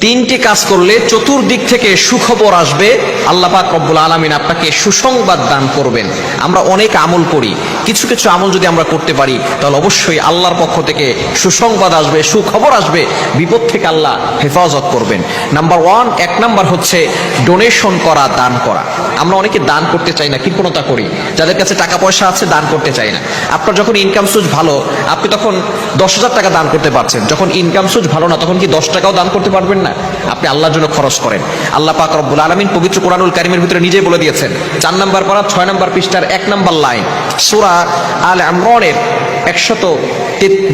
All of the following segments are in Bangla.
তিনটি কাজ করলে চতুর্দিক থেকে সুখবর আসবে। আল্লাহ পাক রব্বুল আলমিন আপনাকে সুসংবাদ দান করবেন। আমরা অনেক আমল করি। কিছু কিছু আমল যদি আমরা করতে পারি, তাহলে অবশ্যই আল্লাহর পক্ষ থেকে সুসংবাদ আসবে, সুখবর আসবে, বিপদ থেকে আল্লাহ হেফাজত করবেন। নাম্বার ওয়ান এক নাম্বার হচ্ছে ডোনেশন করা, দান করা। আমরা অনেকে দান করতে চাই না, কৃপণতা করি। যাদের কাছে টাকা পয়সা আছে, দান করতে চাই না। আপনার যখন ইনকাম সোর্স ভালো, আপনি তখন দশ হাজার টাকা দান করতে পারছেন। যখন ইনকাম সোর্স ভালো না, তখন কি দশ টাকাও দান করতে পারবেন না? আপনি আল্লাহর জন্য খরচ করেন। আল্লাহ পাক রব্বুল আলমিন পবিত্র কোরআনুল কারিমের ভিতরে নিজে বলে দিয়েছেন, চার নাম্বার পারা ছয় নাম্বার পৃষ্ঠার এক নাম্বার লাইন। সুরা আল আমরনের একশত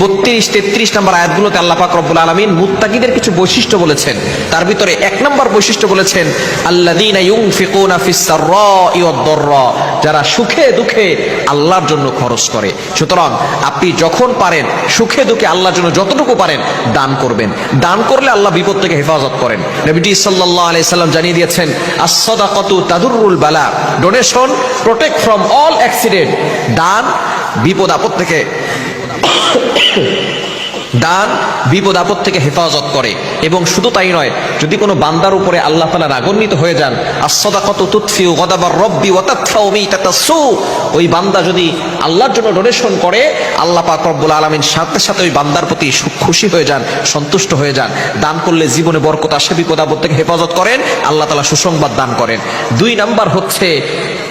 বত্রিশ, তেত্রিশ নাম্বার আয়াতগুলোতে আল্লাহ পাক রব্বুল আলমিন মুত্তাকিদের কিছু বৈশিষ্ট্য বলেছেন। তার ভিতরে এক নাম্বার বৈশিষ্ট্য বলেছেন, আল্লাযীনা ইউনফিকুনা ফিস সাররাই ওয়াদ দাররা যারা সুখে দুঃখে আল্লাহর জন্য খরচ করে। সুতরাং আপনি যখন পারেন, সুখে দুঃখে আল্লাহর জন্য যতটুকু পারেন, দান করবেন। দান করলে আল্লাহ বিপদ থেকে হেফাজত করেন। নবীজি সাল্লাল্লাহু আলাইহি সাল্লাম জানিয়ে দিয়েছেন, আস-সাদাকাতু তাদুরুল বালা। Donation protect from all accident দান বিপদ আপদ থেকে। দান বিপদ, আপদ থেকে হেফাজত করে। এবং শুধু তাই নয়, যদি কোনো বান্দার উপরে আল্লাহ তালা রাগান্বিত হয়ে যান আসাদাকত তুৎফিউ গদাবার রব্বি ওয়াতাতফাউ মিতাতাসু ওই বান্দা যদি আল্লাহর জন্য ডোনেশন করে, আল্লাহ পাক রব্বুল আলামিন সাথে সাথে ওই বান্দার প্রতি খুশি হয়ে যান, সন্তুষ্ট হয়ে যান। দান করলে জীবনে বরকত আসে, বিপদ, আপদ থেকে হেফাজত করেন, আল্লাহ তালা সুসংবাদ দান করেন। দুই নাম্বার হচ্ছে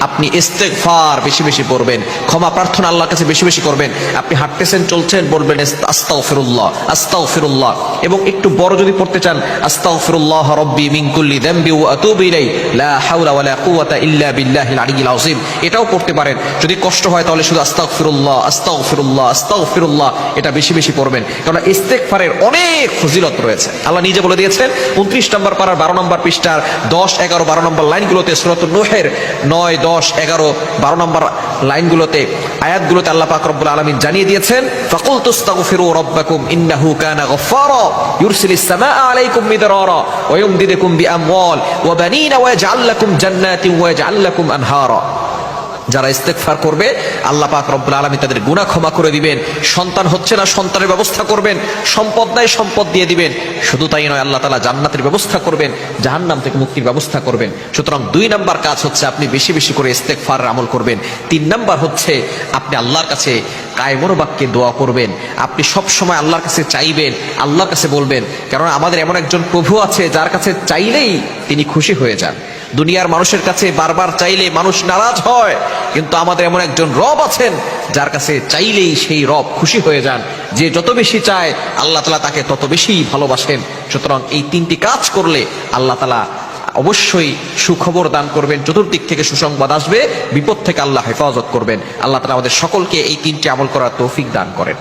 আপনি ইস্তেগফার বেশি বেশি পড়বেন, ক্ষমা প্রার্থনা আল্লাহর কাছে বেশি বেশি করবেন, আপনি হাঁটতেছেন, চলছেন, বলবেন আস্তাও ফিরুল্লাহ আস্তাগফিরুল্লাহ আস্তাগফিরুল্লাহ এবং একটু বড় যদি পড়তে চান, আস্তাগফিরুল্লাহ রব্বি মিন কুল্লি যামবি ওয়া আতুবু ইলাই লা হাওলা ওয়ালা কুওয়াতা ইল্লা আযীম। এটাও পড়তে পারেন। যদি কষ্ট হয় তাহলে শুধু আস্তাগফিরুল্লাহ আস্তাগফিরুল্লাহ আস্তাগফিরুল্লাহ, এটা বেশি বেশি পড়বেন। কারণ ইস্তেগফারের অনেক ফজিলত রয়েছে। আল্লাহ নিজে বলে দিয়েছেন 29 নম্বর পারার 12 নম্বর পৃষ্ঠার দশ, এগারো, বারো নম্বর লাইনগুলোতে সূরাতুন নূহের 9 দশ এগারো, বারো নম্বর লাইনগুলোতে, আয়াতগুলোতে আল্লাহ পাক রব্বুল আলামিন জানিয়ে দিয়েছেন ফাকুল তুস্তাগফিরু রব্বাকুম, ইন্নাহু কানা গফফারা, ইউরসিল সামাআ আলাইকুম মিদরারা, ওয়া ইউমদিদুকুম বিআমওয়াল, ওয়া বানিনা, ওয়া ইয়াজআল লাকুম জান্নাতিন, ওয়া ইয়াজআল লাকুম আনহারা। যারা ইস্তেকফার করবে, আল্লাহ পাক রব্বুল আলামিন তাদের গুনাহ ক্ষমা করে দিবেন। সন্তান হচ্ছে না, সন্তানের ব্যবস্থা করবেন। সম্পদ নাই, সম্পদ দিয়ে দিবেন। শুধু তাই নয়, আল্লাহ তালা জান্নাতের ব্যবস্থা করবেন, জাহান্নাম থেকে মুক্তির ব্যবস্থা করবেন। সুতরাং দুই নাম্বার কাজ হচ্ছে আপনি বেশি বেশি করে ইস্তেকফারের আমল করবেন। তিন নাম্বার হচ্ছে আপনি আল্লাহর কাছে কায়মর বাক্যে দোয়া করবেন। আপনি সব সময় আল্লাহর কাছে চাইবেন, আল্লাহর কাছে বলবেন। কারণ আমাদের এমন একজন প্রভু আছে, যার কাছে চাইলেই তিনি খুশি হয়ে যান। দুনিয়ার মানুষের কাছে বারবার চাইলে মানুষ নারাজ হয়, কিন্তু আমাদের এমন একজন রব আছেন, যার কাছে চাইলেই সেই রব খুশি হয়ে যান। যে যত বেশি চায়, আল্লাহ তালা তাকে তত বেশি ভালোবাসেন। সুতরাং এই তিনটি কাজ করলে আল্লাহ তালা অবশ্যই সুখবর দান করবেন। চতুর্দিক থেকে সুসংবাদ আসবে। বিপদ থেকে আল্লাহ হেফাজত করবেন। আল্লাহ তালা আমাদের সকলকে এই তিনটি আমল করার তৌফিক দান করেন।